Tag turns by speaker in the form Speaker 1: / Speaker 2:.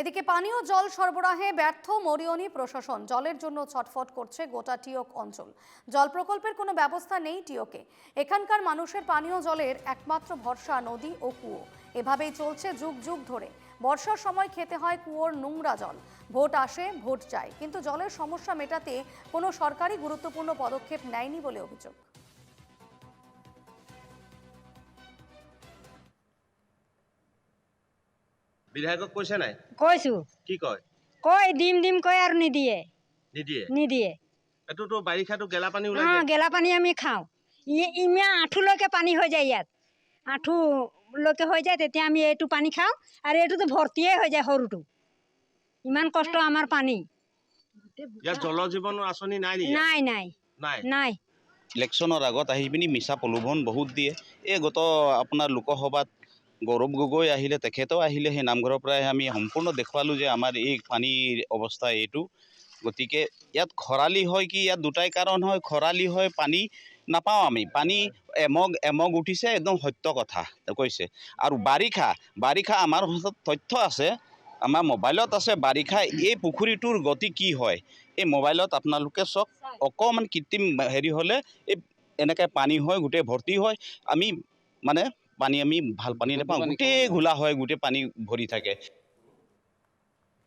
Speaker 1: এদিকে পানীয় জল সরবরাহে ব্যর্থ মরিয়নি প্রশাসন। জলের জন্য ছটফট করছে গোটা টিওক অঞ্চল। জল প্রকল্পের কোনো ব্যবস্থা নেই টিওকে এখানকার মানুষের পানীয় জলের একমাত্র ভরসা নদী ও কুয়ো। এভাবেই চলছে যুগ যুগ ধরে। বর্ষার সময় খেতে হয় কুয়োর নোংরা জল। ভোট আসে, ভোট যায়। কিন্তু জলের সমস্যা মেটাতে কোনো সরকারি গুরুত্বপূর্ণ পদক্ষেপ নেয়নি বলে অভিযোগ।
Speaker 2: বিধায়কক কৈছে নাই?
Speaker 3: কৈছো।
Speaker 2: কি কয়?
Speaker 3: কৈ দিম দিম কৈ আৰু নিদিয়ে।
Speaker 2: নিদিয়ে?
Speaker 3: নিদিয়ে।
Speaker 2: এইটোতো বাৰিষাতো গেলা পানী ওলাই
Speaker 3: অঁ গেলা পানী আমি খাওঁ। ই- ইমান আঁঠুলৈকে পানী হৈ যায় ইয়াত। আঁঠুলৈকে হৈ যায় তেতিয়া আমি এইটো পানী খাওঁ। আৰু এইটোতো ভৰ্তিয়ে হৈ যায় সৰুটো। ইমান কষ্ট আমাৰ পানী।
Speaker 2: ইয়াত জল জীৱনৰ আঁচনি নাই
Speaker 3: নাই নাই।
Speaker 2: নাই?
Speaker 3: নাই।
Speaker 4: ইলেকশ্যনৰ আগত আহি পিনি মিছা প্ৰলোভন বহুত দিয়ে। এই গত আপোনাৰ লোকসভাত গৌৰৱ গগৈ আহিলে, তেখেতেও আহিলে, সেই নামঘৰৰ পৰাই আমি সম্পূৰ্ণ দেখুৱালোঁ যে আমাৰ এই পানীৰ অৱস্থা এইটো। গতিকে ইয়াত খৰালি হয় কি, ইয়াত দুটাই কাৰণ হয়, খৰালি হয় পানী নাপাওঁ আমি। পানী এমগ এমগ উঠিছে, একদম সত্য কথা, কৈছে। আৰু বাৰিষা বাৰিষা আমাৰ তথ্য আছে, আমাৰ মোবাইলত আছে, বাৰিষা এই পুখুৰীটোৰ গতি কি হয়, এই মোবাইলত আপোনালোকে চাওক অকণমান কৃত্ৰিম হেৰি হ'লে এই এনেকৈ পানী হয়, গোটেই ভৰ্তি হয়। আমি মানে পানী আমি ভালো পানী নাপাওঁ। গোটেই ঘোলা হয় গোটেই পানী ভৰি থাকে।